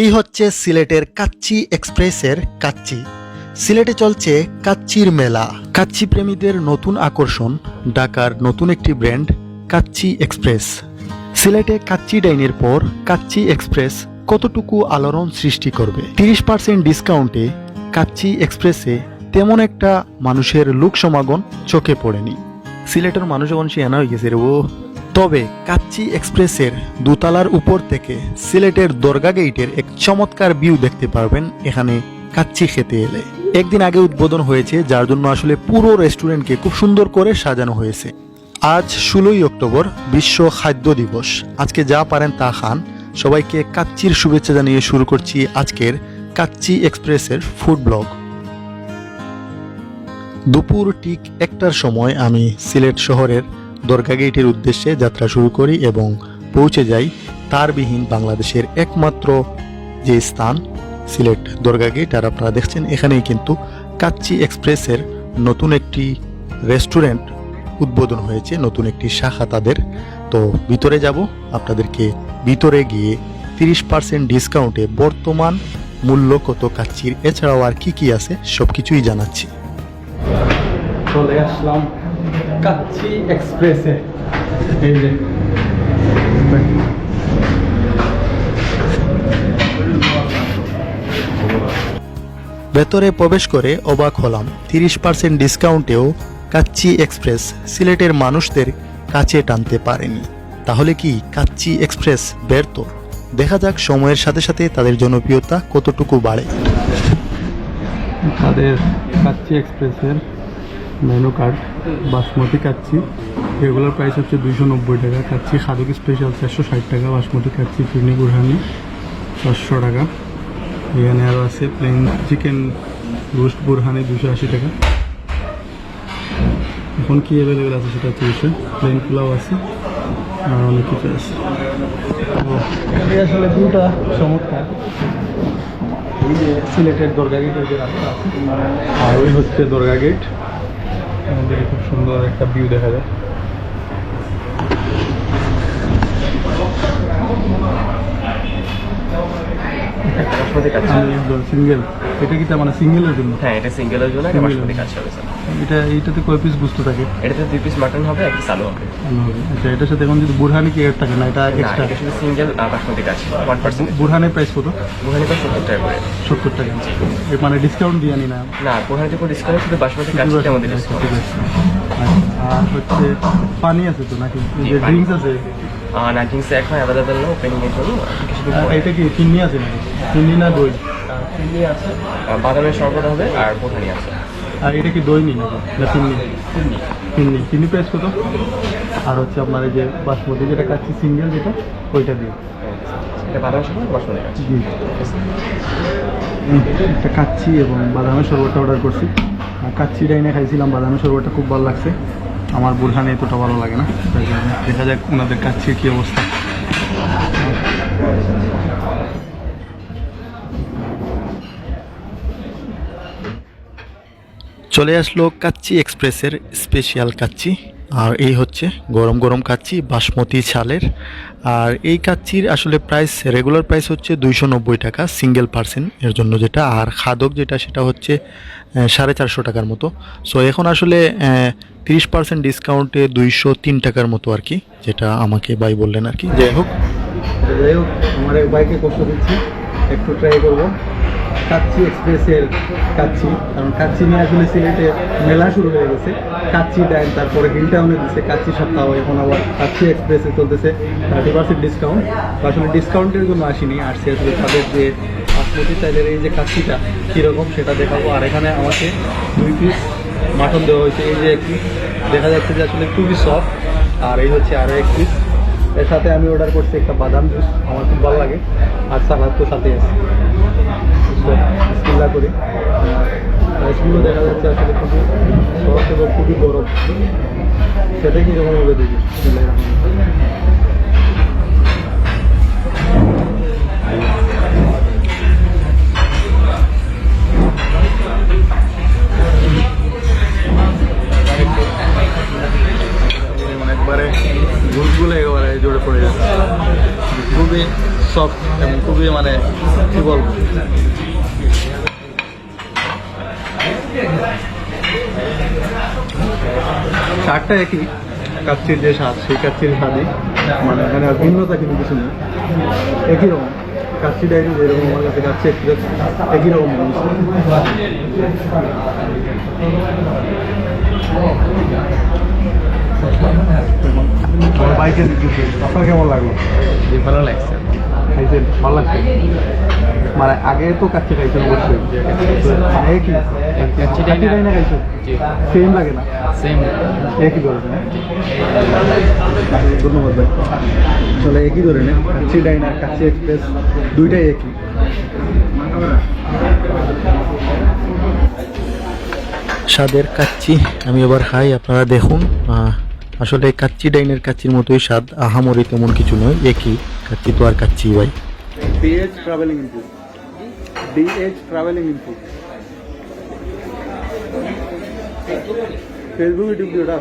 এই হচ্ছে সিলেটের কাচ্চি এক্সপ্রেসের কাচ্চি। সিলেটে চলছে কাচ্চির মেলা। কাচ্চি প্রেমীদের নতুন আকর্ষণ, ঢাকার নতুন একটি ব্র্যান্ড, কাচ্চি এক্সপ্রেস। সিলেটে কাচ্চি ডাইনের পর কাচ্চি এক্সপ্রেস কতটুকু আলোড়ন সৃষ্টি করবে? তিরিশ পার্সেন্ট ডিসকাউন্টে কাচ্চি এক্সপ্রেসে তেমন একটা মানুষের লোক সমাগম চোখে পড়েনি। সিলেটের মানুষ এখন শিয়ানা হয়ে গেছে রে ও তবে কাচ্চি এক্সপ্রেসের দোতলার উপর থেকে সিলেটের দরগা গেইটের এক চমৎকার ভিউ দেখতে পারবেন এখানে কাচ্চি খেতে এলে। একদিন আগে উদ্বোধন হয়েছে, যার জন্য আসলে পুরো রেস্টুরেন্টকে খুব সুন্দর করে সাজানো হয়েছে। আজ ষোলোই অক্টোবর, বিশ্ব খাদ্য দিবস। আজকে যা পারেন তা খান। সবাইকে কাচ্চির শুভেচ্ছা জানিয়ে শুরু করছি আজকের কাচ্চি এক্সপ্রেসের ফুড ব্লগ। দুপুর ঠিক একটার সময় আমি সিলেট শহরের দরগা গেটের উদ্দেশ্যে যাত্রা শুরু করি এবং পৌঁছে যাই তারবিহীন বাংলাদেশের একমাত্র যে স্থান, সিলেট দরগা গেট আর আপনারা দেখছেন, এখানেই কিন্তু কাচ্চি এক্সপ্রেসের নতুন একটি রেস্টুরেন্ট উদ্বোধন হয়েছে, নতুন একটি শাখা তাদের। তো ভিতরে যাব, আপনাদেরকে ভিতরে গিয়ে তিরিশ পার্সেন্ট ডিসকাউন্টে বর্তমান মূল্য কত কাচ্চির, এছাড়াও আর কি কি আছে সব কিছুই জানাচ্ছি। চলে আসলাম। কাচ্চি এক্সপ্রেসে। এই যে। ভেতরে প্রবেশ করে অবাক হলাম। তিরিশ পার্সেন্ট ডিসকাউন্টেও কাচ্চি এক্সপ্রেস সিলেটের মানুষদের কাছে টানতে পারেনি। তাহলে কি কাচ্চি এক্সপ্রেস ব্যর্থ? দেখা যাক সময়ের সাথে সাথে তাদের জনপ্রিয়তা কতটুকু বাড়ে। তাদের কাচ্চি এক্সপ্রেসের menu card basmati kacchi regular price হচ্ছে দুইশো নব্বই টাকা। কাচ্ছি খাদক স্পেশাল চারশো ষাট টাকা। বাসমতি কাচ্ছি ফিরনি বুরহানি চারশো টাকা। এখানে আরও আছে প্লেন চিকেন রোস্ট বুরহানি দুশো আশি টাকা। এখন কি অ্যাভেলেবেল আছে সেটা হচ্ছে বিষয়। প্লেন পোলাও আছে। আর অনেক কিছু আছে। তো আসলে দুটা চমৎকার এই যে সিলেটের দরগা গেটের যে রাস্তা আছে। আর ওই হচ্ছে দরগা গেট। আমাদের খুব সুন্দর একটা ভিউ দেখা যায়। সিঙ্গেল এটা কি তার মানে সিঙ্গেলের জন্য? হ্যাঁ এটা সিঙ্গেলের জন্য বাসমতি কাজ হবে স্যার এটা এইটাতে কয় পিস বুঝতে থাকে? এটাতে দুই পিস মাটন হবে এক পিস আলু হবে। আচ্ছা এটার সাথে এখন যদি বুরহানি কি থাকে? না এটা না এক্সট্রা এটা শুধু সিঙ্গেল বাসমতি ওয়ান পার্সেন্ট বুরহানের প্রাইস কত? বুহানি তো সত্তর টাকা করে। সত্তর টাকা। এর মানে ডিসকাউন্ট দিয়ে আনি না? না বুহানিতে কোনো ডিসকাউন্ট শুধু বাসমতি কাচ্চিতে আমাদের ডিসকাউন্ট। আচ্ছা, আর হচ্ছে পানি আছে তো নাকি? যে ড্রিঙ্কস আছে? আর নাইটিংসে এখন অ্যাভেলেবেল না ওপেনিং এর জন্য। এটা কি চিনি আছে নাকি? চিনি না দই? চিনি আছে। বাদামের শরবত হবে আর বুহানি আছে। আর এটা কি দই নি নাকি না চিনি চিনি চিনি প্রাইস কত? আর হচ্ছে আপনার এই যে বাসমতি যেটা খাচ্ছি সিঙ্গেল যেটা ওইটা দিয়ে। একটা কাচ্ছি এবং বাদামের শরবতটা অর্ডার করছি। আর কাচ্চি ডাইনে খাইছিলাম বাদামের শরবতটা খুব ভালো লাগছে। আমার বুরহানে এতটা ভালো লাগে না তাই দেখা যাক ওনাদের কাচ্ছির কী অবস্থা। চলে আসলো কাচ্চি এক্সপ্রেসের স্পেশাল কাচ্চি, আর এই হচ্ছে গরম গরম কাচ্চি বাসমতি চালের আর এই কাচ্চির আসলে প্রাইস রেগুলার প্রাইস হচ্ছে দুইশো নব্বই টাকা সিঙ্গেল পার্সেন এর জন্য যেটা, আর খাদক যেটা, সেটা হচ্ছে সাড়ে চারশো টাকার মতো। সো এখন আসলে তিরিশ পার্সেন্ট ডিসকাউন্টে দুইশো তিন টাকার মতো আর কি, যেটা আমাকে ভাই বললেন আর কি। যাই হোক। যাই হোক, আমার এক বাইকে কষ্ট দিচ্ছি, একটু ট্রাই করব। কাচ্চি এক্সপ্রেসের কাচ্চি, কারণ কাচ্চি নিয়ে আসলে সিলেটে মেলা শুরু হয়ে গেছে। কাচ্চি ডাইন তারপরে হিল টাউনে দিচ্ছে কাচ্চি সপ্তাহ, এখন আবার কাচ্চি এক্সপ্রেসে চলতেছে। থার্টি পার্সেন্ট ডিসকাউন্ট আসলে ডিসকাউন্টের জন্য আসিনি আসছে আসলে তাদের যে বাসমতি চাইলের এই যে কাচ্চিটা, কীরকম সেটা দেখাবো। আর এখানে আমাকে দুই পিস মাটন দেওয়া হয়েছে। এই যে এক পিস দেখা যাচ্ছে যে আসলে খুবই সফট আর এই হচ্ছে আরও এক পিস এর সাথে আমি অর্ডার করছি একটা বাদাম জুস আমার খুব ভালো লাগে। আর সালাদ তো সাথে আছে। করি। রাইসগুলো দেখা যাচ্ছে আসলে খুবই সফট এবং খুবই গরম সেটা কীরকম হবে দেখি। একবারে ঘুষগুলো একেবারে জোরে পড়ে খুবই সফট এবং খুবই মানে কি বলব? স্বাদটা একই কাচ্চির যে স্বাদ সেই কাচ্চির স্বাদই। মানে এখানে আর ভিন্নতা কিন্তু কিছু নেই। একই রকম। কাচ্চি ডাইরি যেরকম আমার কাছে কাচ্চি এক্সপ্রেস একই রকম মনে। বাইকের আপনার কেমন লাগল? ভালো লাগছে। খাইছেন? ভালো লাগছে? মানে আগে তো কাচ্চি খাইছেন অবশ্যই। ধন্যবাদ আসলে একই এক্সপ্রেস দুইটাই একই স্বাদের কাচ্চি, আমি এবার খাই, আপনারা দেখুন। আসলে কাচ্চি ডাইনের কাচ্চির মতোই স্বাদ, আহামরি তেমন কিছু নয়, একই। কাচ্চি তো আর Kacchi Bhai. DH travelling info DH travelling info Facebook YouTube जोड़ा